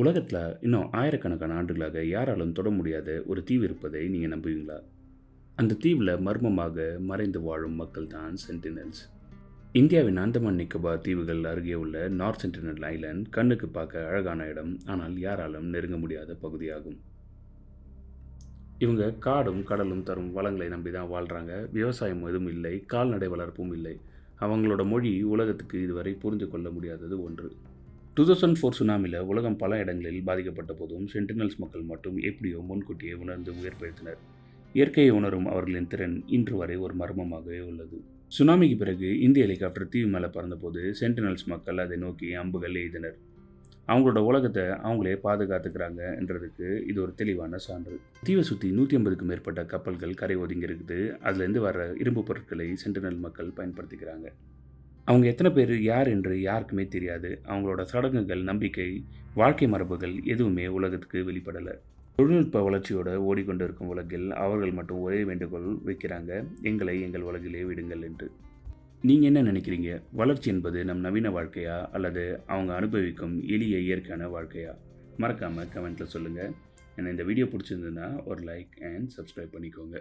உலகத்தில் இன்னும் ஆயிரக்கணக்கான ஆண்டுகளாக யாராலும் தொட முடியாத ஒரு தீவு இருப்பதை நீங்கள் நம்புவீங்களா? அந்த தீவில் மர்மமாக மறைந்து வாழும் மக்கள் தான் சென்டினல்ஸ். இந்தியாவின் அந்தமான் நிக்கோபார் தீவுகள் அருகே உள்ள நார்த் சென்டினல் ஐலண்ட் கண்ணுக்கு பார்க்க அழகான இடம் ஆனால் யாராலும் நெருங்க முடியாத பகுதியாகும். இவங்க காடும் கடலும் தரும் வளங்களை நம்பி தான் வாழ்கிறாங்க விவசாயம் எதுவும் இல்லை கால்நடை வளர்ப்பும் இல்லை. அவங்களோட மொழி உலகத்துக்கு இதுவரை புரிந்து கொள்ள முடியாதது ஒன்று. டூ தௌசண்ட் ஃபோர் சுனாமியில் உலகம் பல இடங்களில் பாதிக்கப்பட்ட போதும் சென்டினல்ஸ் மக்கள் மட்டும் எப்படியோ முன்கூட்டியே உணர்ந்து உயிர்ப்பித்தனர் இயற்கையை உணரும் அவர்களின் திறன் இன்று வரை ஒரு மர்மமாகவே உள்ளது. சுனாமிக்கு பிறகு இந்திய ஹெலிகாப்டர் தீவு மேலே பறந்தபோது சென்டினல்ஸ் மக்கள் அதை நோக்கி அம்புகள் எய்தனர். அவங்களோட உலகத்தை அவங்களே பாதுகாத்துக்கிறாங்க என்றதுக்கு இது ஒரு தெளிவான சான்று. தீவை சுற்றி நூற்றி ஐம்பதுக்கும் மேற்பட்ட கப்பல்கள் கரை ஒதுங்கி இருக்குது. அதுலேருந்து வர இரும்பு பொருட்களை சென்டினல் மக்கள் பயன்படுத்திக்கிறாங்க. அவங்க எத்தனை பேர் யார் என்று யாருக்குமே தெரியாது. அவங்களோட சடங்குகள் நம்பிக்கை வாழ்க்கை மரபுகள் எதுவுமே உலகத்துக்கு வெளிப்படலை. தொழில்நுட்ப வளர்ச்சியோட ஓடிக்கொண்டு இருக்கும் உலகில் அவர்கள் மட்டும் ஒரே வேண்டுகோள் வைக்கிறாங்க எங்களை எங்கள் உலகிலே விடுங்கள் என்று. நீங்கள் என்ன நினைக்கிறீங்க? வளர்ச்சி என்பது நம் நவீன வாழ்க்கையா? அல்லது அவங்க அனுபவிக்கும் எளிய இயற்கையான வாழ்க்கையா? மறக்காமல் கமெண்ட்டில் சொல்லுங்கள் எனக்கு இந்த வீடியோ பிடிச்சிருந்ததுன்னா ஒரு லைக் அண்ட் சப்ஸ்கிரைப் பண்ணிக்கோங்க.